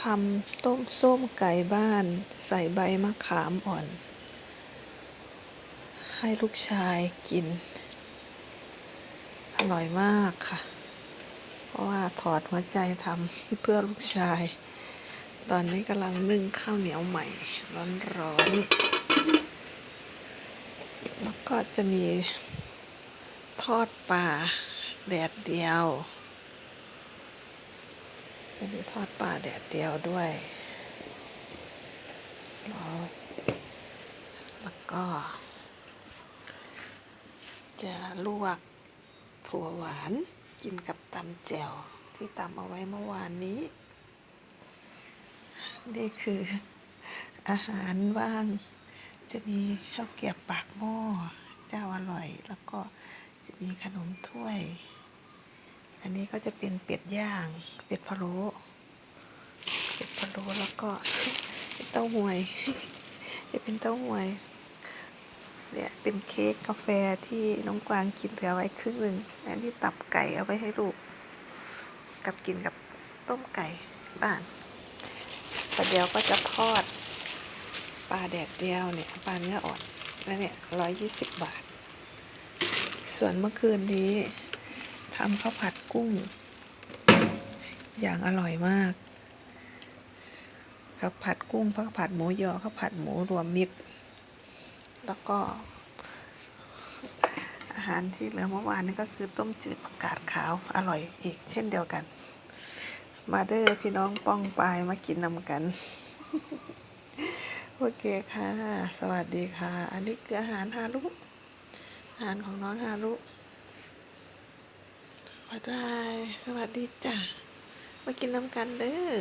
ทำต้มส้มไก่บ้าน ใส่ใบมะขามอ่อน ให้ลูกชายกิน อร่อยมากค่ะ เพราะว่าถอดหัวใจทำเพื่อลูกชาย ตอนนี้กำลังนึ่งข้าวเหนียวใหม่ ร้อนๆ แล้วก็จะมีทอดปลาแดดเดียว จะมีทอดปลาแดดเดียวด้วยแล้วแล้วก็ จะลวกถั่วหวานกินกับตำแจ่วที่ตำเอาไว้เมื่อวานนี้ นี่คืออาหารว่าง จะมีข้าวเกรียบปากหม้อเจ้าอร่อย แล้วก็จะมีขนมถ้วย อันนี้ก็จะเป็นเป็ดย่าง เป็ดพะโล้เป็ดพะโล้แล้วก็เป็นเต้าหวย จะเป็นเต้าหวย เนี่ยเป็นเค้กกาแฟที่น้องกวางกินเหลือไว้ครึ่งหนึ่งอันนี้ตับไก่เอาไว้ให้ลูก กับกินกับต้มไก่บ้านประเดี๋ยวก็จะทอดปลาแดดเดียวเนี่ยปลาเนื้ออ่อนแล้วเนี่ยร้อยยี่สิบบาท ส่วนเมื่อคืนนี้ ทำข้าวผัดกุ้ง อย่างอร่อยมากข้าวผัดกุ้งข้าวผัดหมูยอข้าวผัดหมูรวมมิตร แล้วก็ อาหารที่เหลือเมื่อวานนี้ก็คือต้มจืดผักกาดขาวอร่อยอีกเช่นเดียวกัน มาเด้อพี่น้องป้องปายมากินนำกันโอเคค่ะ สวัสดีค่ะ อันนี้คืออาหารฮารุ อาหารของน้องฮารุ บ๊ายบาย สวัสดีจ้ะ มากินน้ำกันเด้อ